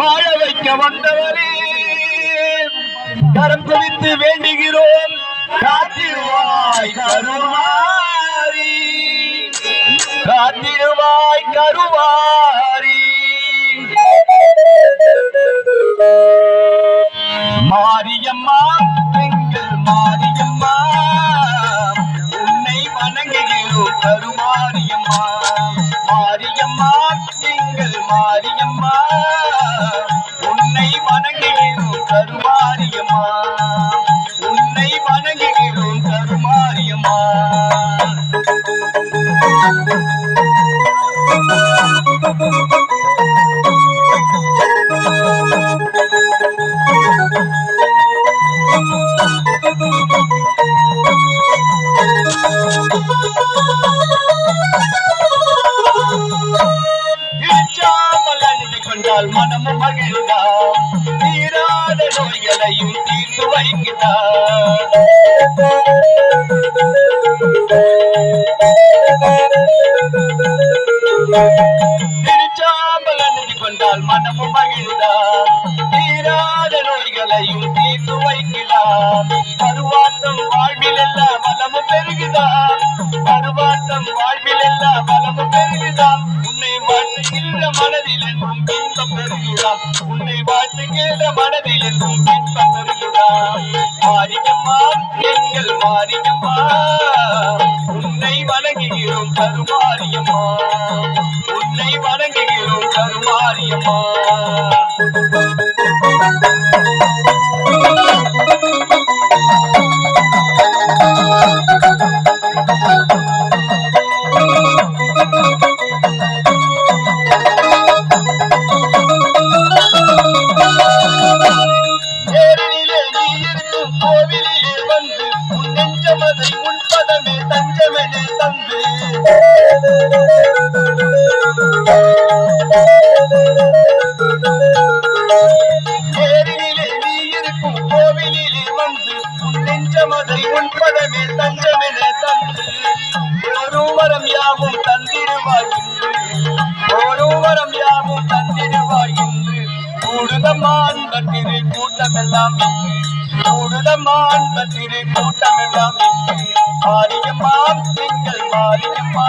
வாழ வைக்க வந்தவரே. கரம் குவித்து வேண்டுகிறோம். காத்திருவாய் கருவாரி. காத்திருவாய் கருவாரி. மாரியம்மா எங்கள் மாரியம்மா உன்னை வணங்குகிறோம் கருமாரியம்மா. மாரியம்மா எங்கள் மாரியம்மா. வணங்குகிறோம் கருமாரியம்மா. உன்னை வணங்குகிறோம் கருமாரியம்மா. மனமும் மகிழ்ந்தான் தீராத நோய்களையும் தீர்த்து வைக்கிறா திருச்சாம்பல் அணிந்து கொண்டால் மனமும் மகிழ்ந்தா தீராத நோய்களையும் தீர்த்து வைக்கிறார் பருவாட்டம் வாழ்வில் எல்லாம் வளமும் பெருகுதான் பருவாட்டம் வாழ்வில் எல்லாம் வளமும் பெருகுதான் உன்னை வாழ்த்துகின்ற மனதில் என்றும் இன்பம் பெருகிறான் உன்னை வாழ்த்துகின்ற மனதில் என்றும் இன்பம் பெருகிறான் மாரியம்மா எங்கள் மாரியம்மா உன்னை வணங்குகிறோம் கருமாரியம்மா. உன்னை வணங்குகிறோம் கருமாரியம்மா. Thank you. நெஞ்சமதை உன் பதமே உன்பதமே தஞ்சமெனே தந்து நேரிலே நீ இருக்கும் கோவிலிலே வந்து உன் நெஞ்சமதை உன் பதமே தஞ்சமெனே தந்து ஒரு வரம் யாவும் தந்திடுவாய் ஒரு வரம் யாவும் தந்திடுவாய் என்று கூடுதமான் பத்திரை கூட்டமெல்லாம் இன்று. கூடுதமான் பத்திரை கூட்டமெல்லாம் இங்கு மாரியம்மா எங்கள் மாரியம்மா